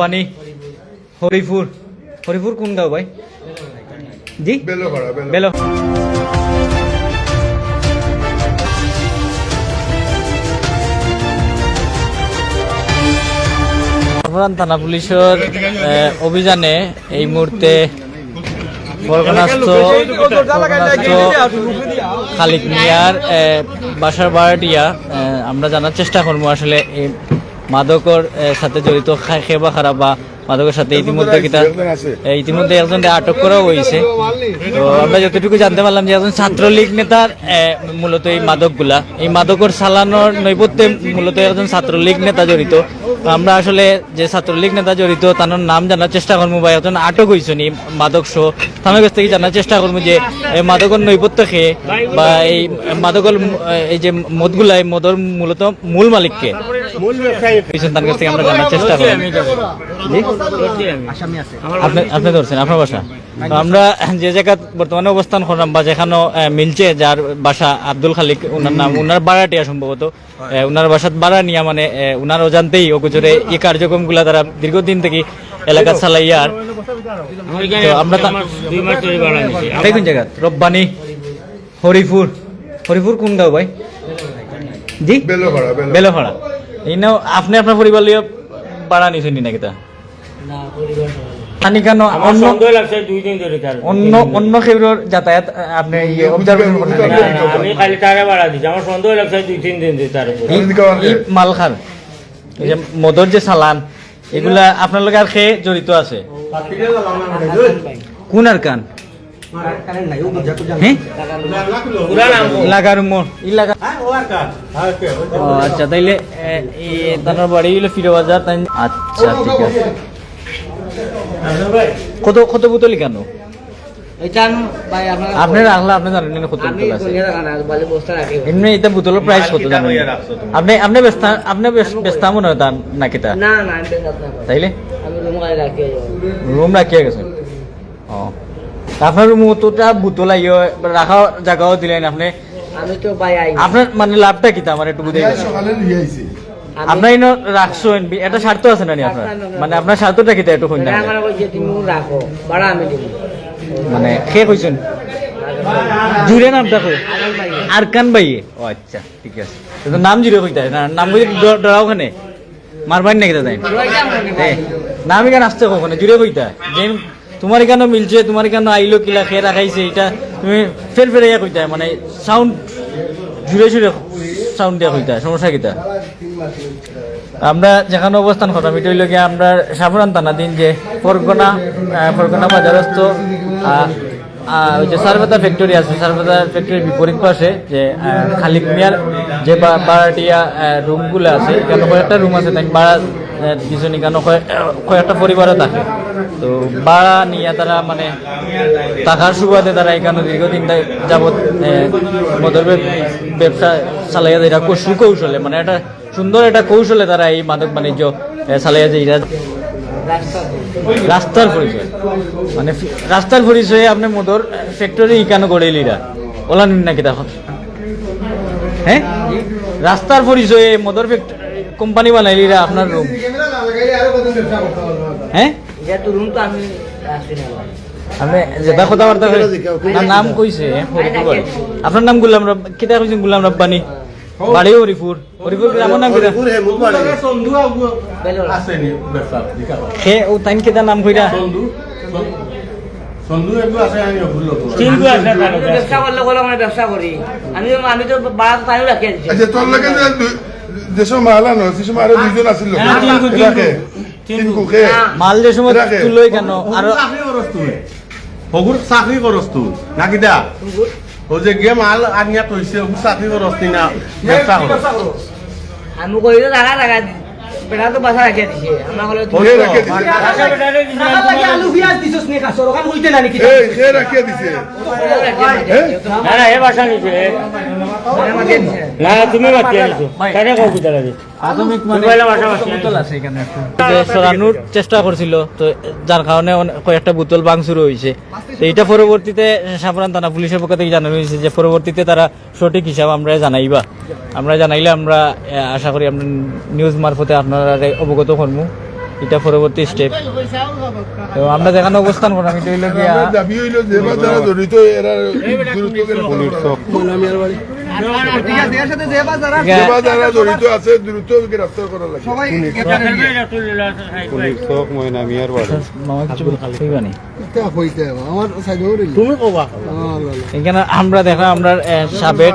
রব্বানি হরিপুর। হরিপুর কোন গাঁও ভাই? জি? বেলো থানা পুলিশের অভিযানে এই মুহূর্তে খালিক মিয়ার বাসার বাড়িয়া আমরা জানার চেষ্টা করব আসলে এই মাদকর সাথে জড়িত সেবা খারাপ বা মাদকের সাথে ইতিমধ্যে কিতা ইতিমধ্যে একজন আটক করাও হয়েছে তো আমরা যতটুকু জানতে পারলাম যে একজন ছাত্রলীগ নেতার মূলত এই মাদকগুলা। এই মাদকর চালানোর নৈপথ্যে মূলত একজন ছাত্রলীগ নেতা জড়িত। আমরা আসলে যে ছাত্রলীগ নেতা জড়িত তার নাম জানার চেষ্টা করব বা একজন আটক হয়েছে নি মাদক শো তার কাছ থেকে জানার চেষ্টা করব যে এই মাদকর নৈপথ্য খেয়ে বা এই মাদকর এই যে মদগুলা এই মদর মূলত মূল মালিককে। তার কাছ থেকে আমরা জানার চেষ্টা করব আপনি আপনি ধরছেন আপনার বাসা? আমরা যে জায়গা বর্তমানে অবস্থান করলাম বা যেখানে মিলছে যার বাসা আব্দুল খালিক ওনার নাম ওনার বাড়াটিয়া সম্ভবত আহ, ওনার বাসাত বাড়া নিয়া মানে ওনার অজান্তেই অগুজরে এই কার্যক্রমগুলা তারা দীর্ঘদিন থেকে এলাকা চালাইয়ার তো আমরা কোন জায়গা? রব্বানি হরিপুর। হরিপুর কোন গাঁও ভাই? জি? বেলোপাড়া বেলো বেলফাড়া এই নাও আপনি আপনার পরিবার লিয়ে বাড়া নিছেন নাকি তা? খানি কেন অন্য সন্দেহ লাগছে দুই দিন ধরে তার। অন্য অন্য খেবরের যাতায়াত আপনি ইয়ে অবজারভেশন আমি খালি তারে বাড়া দিচ্ছি আমার সন্দেহ লাগছে দুই তিন দিন ধরে তার উপর এই- এই যে মদর যে চালান এগুলা আপনার লোক আর খেয়ে জড়িত আছে? কোন আর কান আচ্ছা তাইলে তার বাড়ি হইল ফিরে বাজার আচ্ছা ঠিক আছে কত কত বোতলি কেন রাখলা আপনি জানেন না কত বোতল আছে এমনি এটা বোতলের প্রাইস কত জানেন আপনি আপনি ব্যস্ত আপনি ব্যস্ত- ব্যস্ত মনে হয় তার নাকি তা না না আমি তাইলে রুম রাখিয়া গেছেন ও আপনার রুম অতটা বোতল আইও রাখা জায়গাও দিলেন আপনি? আমি তো ভাই আই আপনার মানে লাভটা কি তা? আমার একটু বুঝে সকালে নিয়ে আইছি। আপনার ইনো রাখছেন এটা স্বার্থ আছে না নি আপনার? মানে আপনার স্বার্থটা কি তা একটু কইনা আমার কইছে তুমি রাখো ভাড়া আমি দিব। মানে খেয়ে কইছেন? জুড়ে নামটা কই? আগাল ভাই আরকান ও আচ্ছা ঠিক আছে। তো নাম জুড়ে কইতা না নাম কই ডরাও খানে মারবান নাকি দাদা রইলাম মনে ভাই নাম এখানে আসতে কখনো? জুড়ে কইতা? যে তোমার কেন মিলছে? তোমার কেন আইলো কিলা খেয়ে রাখাইছে এটা তুমি ফের ফের ইয়া কইতা মানে সাউন্ড জুড়ে জুড়ে সাউন্ড দিয়া কইতা, সমস্যা কিতা আমরা যেখানে অবস্থান করলাম এটা হইল গিয়ে আমরা সাবরান থানা দিন যে ফরগনা ফরগনা বাজারস্থ ওই যে সারবেতা ফ্যাক্টরি আছে সারবেতা ফ্যাক্টরির বিপরীত পাশে যে খালিক মিয়ার যে বা- ভাড়াটিয়া রুমগুলো আছে এখানে কয়েকটা রুম আছে তাই ভাড়া দুজনে কেন কয়েকটা পরিবারও থাকে। তো ভাড়া নিয়ে তারা মানে টাকার সুবাদে তারা এখানে দীর্ঘদিন যাবৎ মদের ব্যবসা চালাইয়া যায় এটা সুকৌশলে মানে একটা সুন্দর একটা কৌশলে তারা এই মাদক বাণিজ্য চালাইয়া যায় এরা রাস্তার পরিচয়। মানে রাস্তার পরিচয়ে আপনি মদর ফ্যাক্টরি কেন গড়ে এলিরা। ওলা নিন নাকি দেখো হ্যাঁ? রাস্তার পরিচয়ে মদর কোম্পানি বানাইলিরা আপনার রুম হ্যাঁ? যেহেতু রুম তো আমি যেটা কথাবার্তা নাম কইছে বাড়ি। আপনার নাম গুলাম রব কিতা কইছেন গুলাম রব্বানি। বাড়ি হরিপুর। হরিপুর গ্রামের নাম কিতা বেলো ও তাইন কিতা নাম কইরা। ব্যবসা মানে করি আমি তো আমি তো ভাড়া তো রাখি আচ্ছা তোর লাগে যে দু- যেসব মালা নয় সেসব আরও দুইজন আছিল হ্যাঁ, যে সময় তুলই কেন আর হগুর চাকরি করস তুই নাকি দা ও যে গে মাল আনিয়া তৈছে হগুর চাকরি করস তুই না ব্যবসা করস আমি তো টাকা টাকা বেটা তো বাসা রাখি দিছে আমরা বলে খে রাখে দিছে আলু পেঁয়াজ দিছস নে আচ্ছা, বেটারে দিছি না। নাকি এই খে রাখিয়ে দিছে না না এ বাসা নিছে না তুমি বাকি আনিছো তারে কও কি তারা প্রাথমিক মানে পয়লা বাসা বাসি বোতল আছে এখানে সরানোর চেষ্টা করছিল তো যার কারণে কয়েকটা বোতল ভাঙচুর হয়েছে তো এইটা পরবর্তীতে সাবরান থানা পুলিশের পক্ষ থেকে জানানো হয়েছে যে পরবর্তীতে তারা সঠিক হিসাব আমরা জানাইবা। আমরা জানাইলে আমরা আশা করি আমরা নিউজ মারফতে আপনারা অবগত করব এটা পরবর্তী স্টেপ। তো আমরা যেখানে অবস্থান করলাম এটা হইল আমার দাবি হইল যে যারা জড়িত এরা গুরুত্ব জড়িত আছে দ্রুত গ্রেফতার করা লাগে। কিছু কইবা নি? আমার সাইডেও তুমি কবা। এখানে আমরা দেখা আমরা সাবেক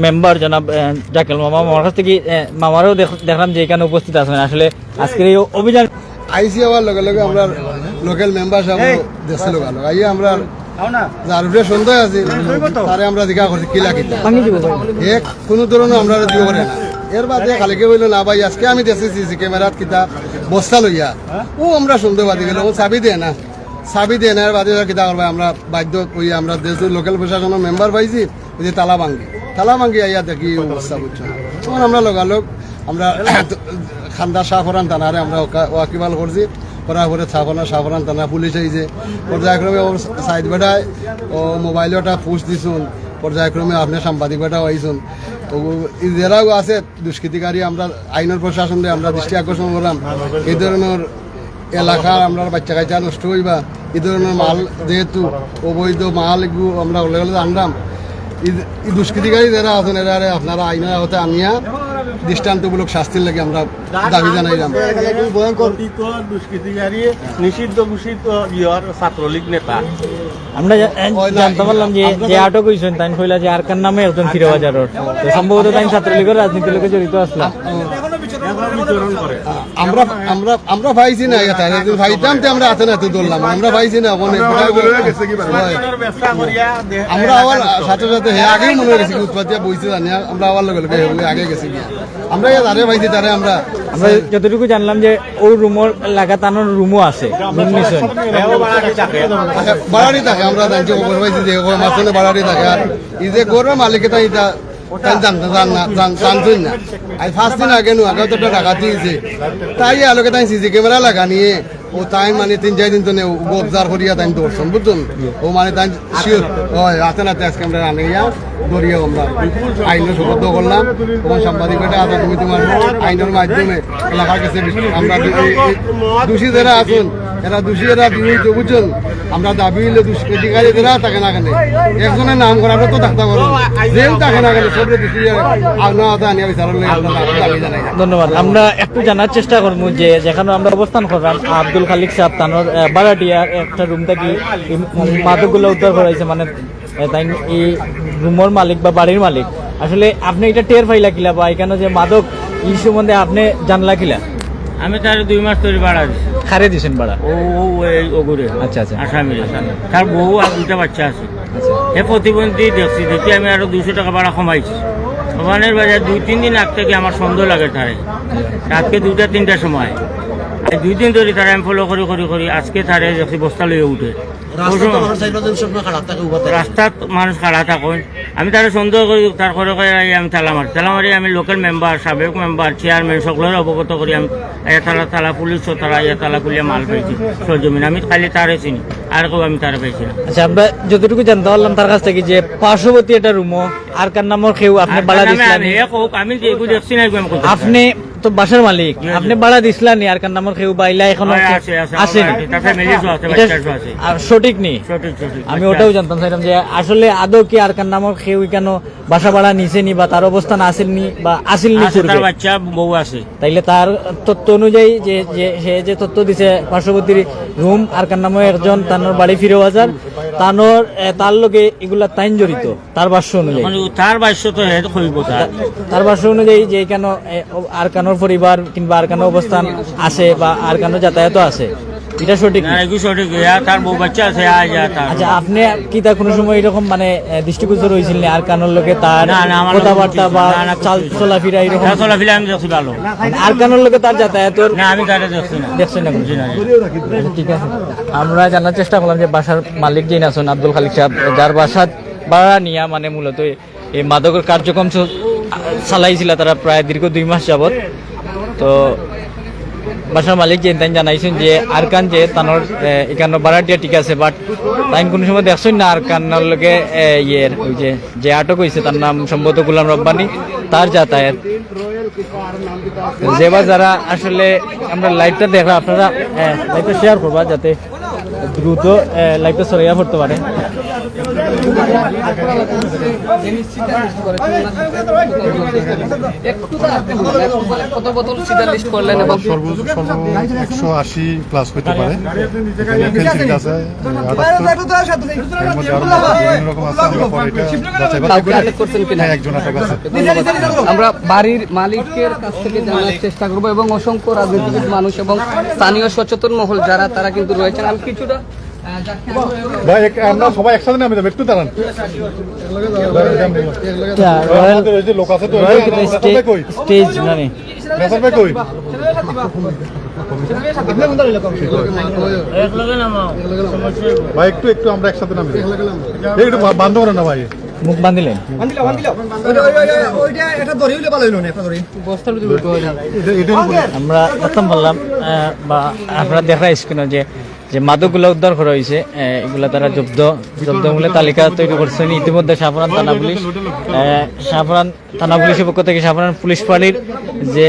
মেম্বার জনাব জাকেল মামা। মামার কাছ থেকে মামারও দেখ- দেখলাম যে এখানে উপস্থিত আছেন। আসলে আজকের এই অভিযান আইসি হওয়ার লগে লগে আমরা লোকাল মেম্বার সাহেব দেশে লোকালো আইয়া আমরা যার সন্দেহ আছে। তারে আমরা জিজ্ঞাসা করছি কিলা কিতা এক কোনো ধরনের আমরা দিব পারে না। এর বাদে খালিকে বলল না ভাই আজকে আমি দেশে সিসি ক্যামেরাত কিতা বস্তা লইয়া। ও আমরা সন্দেহবাদী গেল ও চাবি দেয় না। চাবি দেয় না এর বাদে ওরা কিতা করবে আমরা বাধ্য ওই আমরা দেশের লোকাল প্রশাসনের মেম্বার পাইছি ওই যে তালা ভাঙ্গি তালা ভাঙ্গি আইয়া দেখি অবস্থা বুঝছ তখন আমরা লগালগ আমরা খান্দা থানারে আমরা ওয়াকিবাল করছি। করার পরে ছাফানা সাফরান থানা পুলিশ আইছে পর্যায়ক্রমে ওর সাইড বেটায় ও মোবাইলে ওটা পোস্ট দিছুন, পর্যায়ক্রমে আপনি সাংবাদিক বেটাও আইছুন তো যারাও আছে, দুষ্কৃতিকারী, আমরা আইনের প্রশাসন আমরা দৃষ্টি আকর্ষণ করলাম, এই ধরনের এলাকার আমরা বাচ্চা কাচ্চা নষ্ট হইবা, এই ধরনের মাল যেহেতু অবৈধ মাল আমরা ওলে গেলে আনলাম এই দুষ্কৃতিকারী যারা আছেন, এরা আপনারা আইনের আওতায় আনিয়া দৃষ্টান্তমূলক শাস্তির লাগে আমরা দাবি জানাইলাম দুষ্কৃতিকারী নিষিদ্ধ ঘোষিত ইয়র ছাত্রলীগ নেতা। আমরা জানতে পারলাম যে যে আটক হয়েছেন তাই কইলা যে আরকার নামে একজন ফিরে বাজারের সম্ভবত তাই ছাত্রলীগের রাজনীতির লোকে জড়িত আসলাম আমরা আমরা আমরা পাইছি না এটা। পাইতাম তো আমরা হাতে নাতে ধরলাম আমরা পাইছি না অনেক আমরা আবার সাথে সাথে হে আগেই মনে হয়েছে কি উৎপাদিয়া বইছে জানি আমরা আবার লগে লগে আগে গেছি গিয়া। আমরা তারে পাইছি তারে আমরা আমরা যতটুকু জানলাম যে ওর রুমর লাগাতানোর রুমও আছে এও বাড়াতে থাকে। বাড়ারি থাকে আমরা জানছি পাইছি যে মাঝখানে বাড়ারি থাকে। আর এই যে গরুর মালিকে তাই এটা তাই জানতে জান না জান- জানছেন না। আই ফার্স্ট দিন আগে নু আগে তো টাকা দিয়েছে। তাই আলোকে তাই সিসি ক্যামেরা লাগা নিয়ে ও তাই মানে তিন, চার দিন তো অবজার্ভ করিয়া তাই দর্শন, বুঝছেন? ও মানে তাই শিওর হয় হাতে নাতে আজকে আমরা দৌড়িয়া আমরা আইনের সুবদ্ধ করলাম তখন সাংবাদিক আছে তুমি তোমার আইনের মাধ্যমে এলাকার কাছে আমরা দোষী যারা আছেন এরা দোষী এরা বিরোধী বুঝছেন? আমরা দাবি হইলে দুষ্কৃতিকারী যারা থাকে না কেন? একজনের নাম করা তো থাকতে পারব যেও থাকে না কেন? সবরে দোষী আগ্না হাতে আনিয়া বিচারের ধন্যবাদ। আমরা একটু জানার চেষ্টা করব যে যেখানে আমরা অবস্থান করলাম আব্দুল খালিক সাহেব তানোর আহ, বারাটিয়ার একটা রুম থেকে মাদকগুলো উদ্ধার করা হয়েছে। মানে তাই এই রুমের মালিক বা বাড়ির মালিক আসলে আপনি এটা টের পাইলা কিলা বা এখানে যে মাদক এই সম্বন্ধে আপনি জানলা কিলা? আমি তার দুই মাস ধরে বাড়া দিছি। খারে দিছেন বাড়া ও ও এই ওগুরে। আচ্ছা, আচ্ছা। আসামি তার বউ আর দুটা বাচ্চা আছে। আচ্ছা। হে প্রতিবন্ধী দেখছি দেখি আমি আরও দুশো টাকা ভাড়া কমাইছি। কমানোর বাজার দুই তিন দিন আগ থেকে আমার সন্দেহ লাগে তারে। রাতকে দুইটা তিনটার সময়। এই দুই দিন ধরে তারা আমি ফলো করি করি করি আজকে তারে দেখছি বস্তা লইয়ে উঠে। রাস্তাত মানুষ খাড়া থাকুন। আমি তারা সন্দেহ করি তার করে আমি তালা মারি। তালা মারি আমি লোকাল মেম্বার সাবেক মেম্বার চেয়ারম্যান সকলের অবগত করি আমি। আয়া তালা তালা পুলিশ তারা ইয়া তালা খুলিয়া মাল পাইছি সরজমিন আমি খালি তারে চিনি। আর কেউ আমি তারা পাইছি না। আচ্ছা আমরা যতটুকু জানতে পারলাম তার কাছ থেকে যে পার্শ্ববর্তী একটা রুমও আর কার নামর আপনি দিছিলেন? আমি যে দেখছি না আপনি তো বাসার মালিক আপনি বাড়া দিছিলেন আর কার নামর বাইলা এখনও আছে, আসেন সঠিক নেই আমি ওটাও জানতাম চাইলাম যে আসলে আদৌ কি আর কার নামর কেউ কেন বাসা ভাড়া নিছে নি বা তার অবস্থান আসেননি বা আসেন নি তার বাচ্চা বউ আছে। তাইলে তার তথ্য অনুযায়ী যে যে সে যে তথ্য দিছে পার্শ্ববর্তী রুম আর কার নামে একজন তার বাড়ি ফিরে বাজার। তানোর তার লোকে এগুলা তাইন জড়িত তার ভাষ্য অনুযায়ী। মানে তার ভাষ্য তো হইব তার। ভাষ্য অনুযায়ী যে কেন আর কানোর পরিবার কিংবা আর কানো অবস্থান আছে বা আর কানো যাতায়াত আছে এটা সঠিক? না। এগুলো সঠিক। ইয়া তার বউ বাচ্চা আছে আয় যা তার। আচ্ছা আপনি কি তার কোনো সময় এরকম মানে দৃষ্টিগোচর হয়েছিল আর কানোর লোকে তার কথাবার্তা বা চাল। চলাফেরা এরকম? না চলাফিলে আমি দেখছি ভালো। মানে আর কানোর লোকে তার যাতায়াতর না আমি তারে দেখছি না। দেখছেন না ঠিক আছে। আমরা জানার চেষ্টা করলাম যে বাসার মালিক যিনি আছেন আব্দুল খালিক সাহেব যার বাসার ভাড়া নিয়া মানে মূলত এই মাদকের কার্যক্রম চালাইছিল তারা প্রায় দীর্ঘ দুই মাস যাবত তো বাসার মালিক যে তাই জানাইছেন যে আরকান যে তানোর এখানে বারাটিয়া ঠিক আছে বাট তাই কোনো সময় দেখছেন না আরকানের এ, ইয়ের ওই যে যে আটক হয়েছে তার নাম সম্ভবত গুলাম রব্বানি তার যাতায়াত। যেবার যারা আসলে আমরা লাইভটা দেখলাম আপনারা লাইভটা শেয়ার করবা যাতে দ্রুত লাইভটা সরাইয়া পড়তে পারে। কত করলেন এবং একশো আশি আমরা বাড়ির মালিকের কাছ থেকে জানার চেষ্টা করব এবং অসংখ্য রাজনীতিবিদ মানুষ এবং স্থানীয় সচেতন মহল যারা, তারা কিন্তু রয়েছেন। আমি কিছুটা ভাই আমরা সবাই একসাথে নামে যাব একটু দাঁড়ান। লোক আছে তো স্টেজ মানে ভাই কই? ভাই একটু একটু আমরা একসাথে নামে একটু বান্ধব না ভাই? মুখ বান্ধিলেন আমরা প্রথম বললাম বা আপনারা দেখা স্ক্রিনে যে যে মাদকগুলো উদ্ধার করা হয়েছে এগুলা তারা জব্দ জব্দমূল্যের তালিকা তৈরি করছেন। ইতিমধ্যে সাফরান থানা পুলিশ সাফরান থানা পুলিশের পক্ষ থেকে সাফরান পুলিশ ফাঁড়ির যে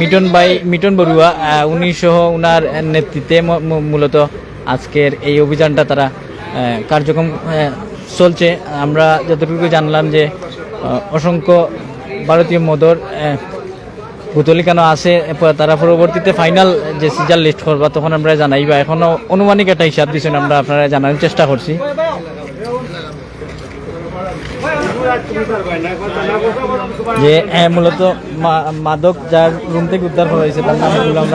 মিটন বাই মিটন বড়ুয়া উনি সহ উনার নেতৃত্বে মূলত আজকের এই অভিযানটা তারা কার্যক্রম চলছে। আমরা যতটুকু জানলাম যে অসংখ্য ভারতীয় মদর আহ, কেন আছে তারা পরবর্তীতে ফাইনাল যে সিজার লিস্ট করবা তখন আমরা জানাইবা। এখনও অনুমানিক একটা হিসাব দিচ্ছেন আমরা আপনারা জানানোর চেষ্টা করছি। যে মূলত মাদক যার রুম থেকে উদ্ধার করা হয়েছে তার নাম গুলাম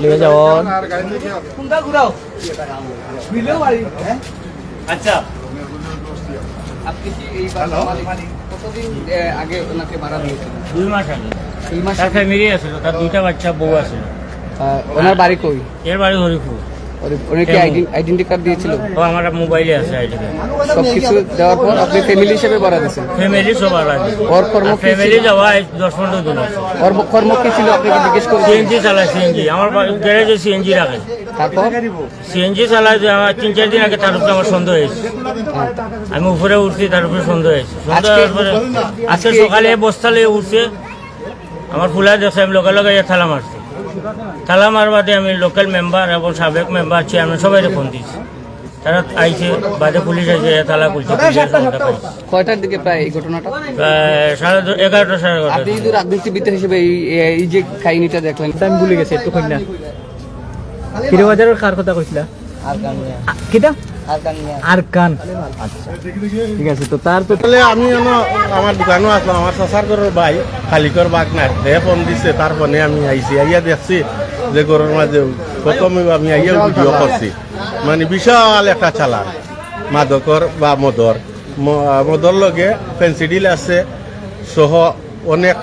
লিয়ে যাওয়ার আচ্ছা। কতদিন আগে ওনাকে ভাড়া দিয়েছেন দুই মাস আগে। দুই মাস তার ফ্যামিলি আছে তার দুইটা বাচ্চা বউ আছে। ওনার বাড়ি কই? এর বাড়ি হরিপুর। ওর- উনি কি আইডেন্টি কার্ড দিয়েছিল? ও আমার মোবাইলে আছে আইডিটা সব কিছু দেওয়ার পর আপনি ফ্যামিলি হিসেবে ভাড়া দিয়েছেন? ফ্যামিলি সব আলাদা ওর কর্ম কি ফ্যামিলি ছিল? যাওয়া এই দশ পনেরো দিন আছে। ওর কর্ম কি ছিল আপনাকে জিজ্ঞেস করেছেন? সিএনজি চালায় সিএনজি আমার গ্যারেজে সিএনজি রাখে। তারপর? সিএনজি চালায় যে আমার তিন চার দিন আগে তার উপরে আমার সন্দেহ হয়েছে। আমি উপরে উঠছি তার উপরে সন্দেহ হয়েছে। সন্দেহ হওয়ার পরে আজকে সকালে বস্তা লিয়ে উঠছে। আমার ফুলা দেখছে আমি লগে লগে থালা মারছি। থালা মারবাদে আমি লোকাল মেম্বার এবং সাবেক মেম্বার চেয়ারম্যান সবাই ফোন দিয়েছি। তারা আইছে বাদে পুলিশ আছে থালা খুলছে। কয়টার দিকে প্রায় এই ঘটনাটা? প্রায় সাড়ে এগারোটা সাড়ে এগারোটা আপনি যদি রাজনীতিবিদ হিসেবে এই এই যে কাহিনীটা দেখলেন। আমি ভুলে গেছি একটু কন্যা হিরো বাজারের কার কথা কইছিলা? কিটা আর কান আচ্ছা ঠিক আছে তো তার তো তাহলে আমি এনো আমার দোকানও আসলাম আমার ভাই খালিকর বাঘ ফোন দিছে তার ফোনে আমি আইছি আইয়া দেখছি যে ঘরের মাঝে প্রথমে আমি আইয়া ভিডিও করছি। মানে বিশাল একটা চালান মাদকর বা মদর। মদর লগে ফেন্সিডিল আছে সহ অনেক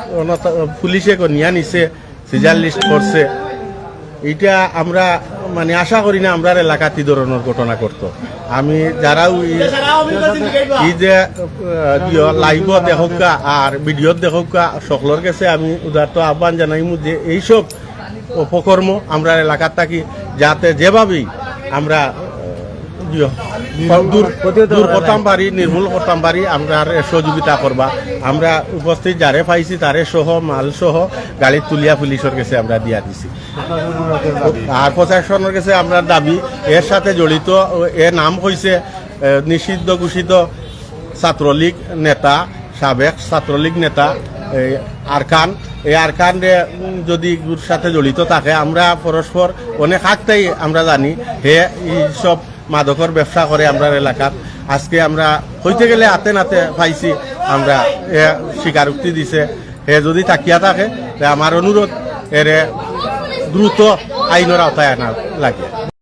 পুলিশে নিয়া নিছে সিজার লিস্ট করছে। এটা আমরা মানে আশা করি না আমরা এলাকাত ধরনের ঘটনা করতো আমি যারাও ই- যে লাইভ দেখোকা আর ভিডিও দেখোকা সকলের কাছে আমি উদারত আহ্বান জানাইমু যে এইসব অপকর্ম আমরা এলাকার থাকি যাতে যেভাবেই আমরা ইয়ে, দূর করতাম পারি নির্মূল করতাম পারি আমরা সহযোগিতা করবা। আমরা উপস্থিত যারে পাইছি তারে সহ, মাল সহ, গাড়ি তুলিয়া পুলিশের কাছে আমরা দিয়া দিছি। আর প্রশাসনের কাছে আমরা দাবি, এর সাথে জড়িত, এর নাম হয়েছে নিষিদ্ধ ঘোষিত ছাত্রলীগ নেতা, সাবেক ছাত্রলীগ নেতা আরকান। এই আরকান যদি সাথে জড়িত থাকে, আমরা পরস্পর অনেক আগতেই আমরা জানি, হে সব মাদকর ব্যবসা করে আমরা এলাকাত আজকে আমরা হইতে গেলে হাতে নাতে পাইছি, আমরা এ স্বীকারোক্তি দিছে। হে যদি তাকিয়া থাকে আমার অনুরোধ, এর দ্রুত আইনের আওতায় আনা লাগে।